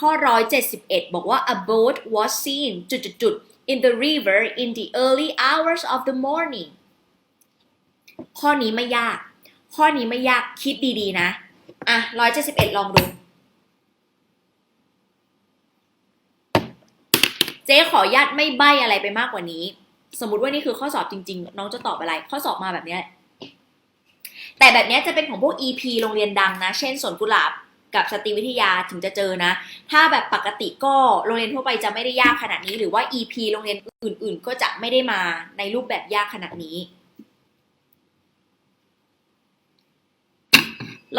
ข้อ 171 บอกว่า a boat was seen จุดๆๆ in the river in the early hours of the morning ข้อนี้ไม่ยาก ข้อนี้ไม่ยากคิดดีๆนะ อะ 171 ลองดู เจ๊ขออนุญาตไม่ใบ้อะไรไปมากกว่านี้ สมมติว่านี่คือข้อสอบจริง ๆ น้องจะตอบอะไร ข้อสอบมาแบบเนี้ยแหละแต่แบบเนี้ยจะเป็นของพวก EP โรงเรียนดังนะ เช่นสวนกุหลาบ กับสตรีวิทยาถึงจะเจอนะ ถ้าแบบปกติก็โรงเรียนทั่วไปจะไม่ได้ยากขนาดนี้ หรือว่า EP โรงเรียนอื่น ๆ ก็จะไม่ได้มาในรูปแบบยากขนาดนี้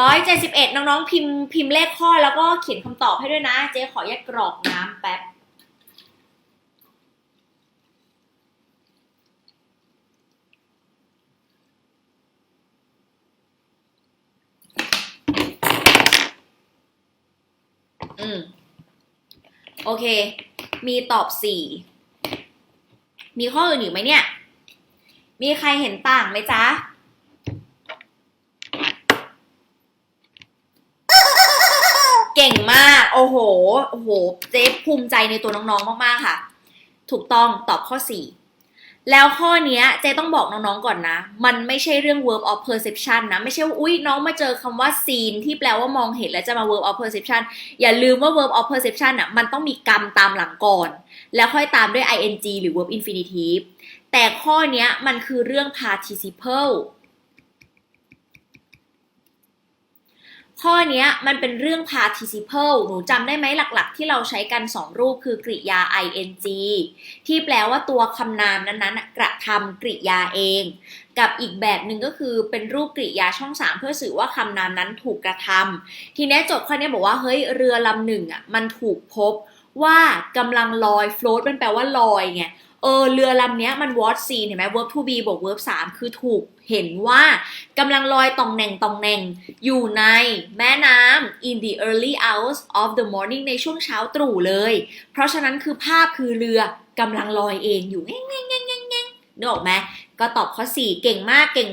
ร้อยเจ็ดสิบเอ็ดน้องๆพิมพ์พิมพ์เลขข้อแล้วก็เขียนคำตอบให้ด้วยนะ เจ๊ขอแยกกรอกน้ำแป๊บ อืม โอเค มีตอบสี่ มีข้ออื่นอีกไหมเนี่ย มีใครเห็นต่างไหมจ๊ะเก่งมาก โอ้โห โอ้โห เจ๊ภูมิใจในตัวน้องๆ มากๆ ค่ะ ถูกต้อง ตอบข้อ4 แล้วข้อนี้เจ๊ต้องบอกน้องๆก่อนนะ มันไม่ใช่เรื่อง verb of perception นะ ไม่ใช่ว่าอุ๊ยน้องมาเจอคำว่า seen ที่แปลว่ามองเห็นแล้วจะมา verb of perception อย่าลืมว่า verb of perception อะมันต้องมีกรรมตามหลังก่อน แล้วค่อยตามด้วย ing หรือ verb infinitive แต่ข้อนี้มันคือเรื่อง participle ข้อนี้มันเป็นเรื่อง participle หนูจำได้ไหมหลักๆ ที่เราใช้กัน 2 รูปคือกริยา ing ที่แปลว่าตัวคำนามนั้นๆกระทำกริยาเอง กับอีกแบบหนึ่งก็คือเป็นรูปกริยาช่อง 3 เพื่อสื่อว่าคำนามนั้นถูกกระทำทีนี้จทย์ข้อนี้บอกว่าเฮ้ยเรือลำหนึ่งอะมันถูกพบว่ากำลังลอย float มันแปลว่าลอยไง เออเรือลำเนี้ยมันวอตซีเห็นไหม verb to be บวก verb 3 คือถูกเห็นว่ากำลังลอยตองแหน่งตองแหน่ง อยู่ในแม่น้ำ in the early hours of the morning ในช่วงเช้าตรู่เลย เพราะฉะนั้นคือภาพคือเรือกำลังลอยเองอยู่เง่งแง่งแง่งแง่งแง่งนึกออกไหมก็ตอบข้อ 4 เก่งมากเก่ง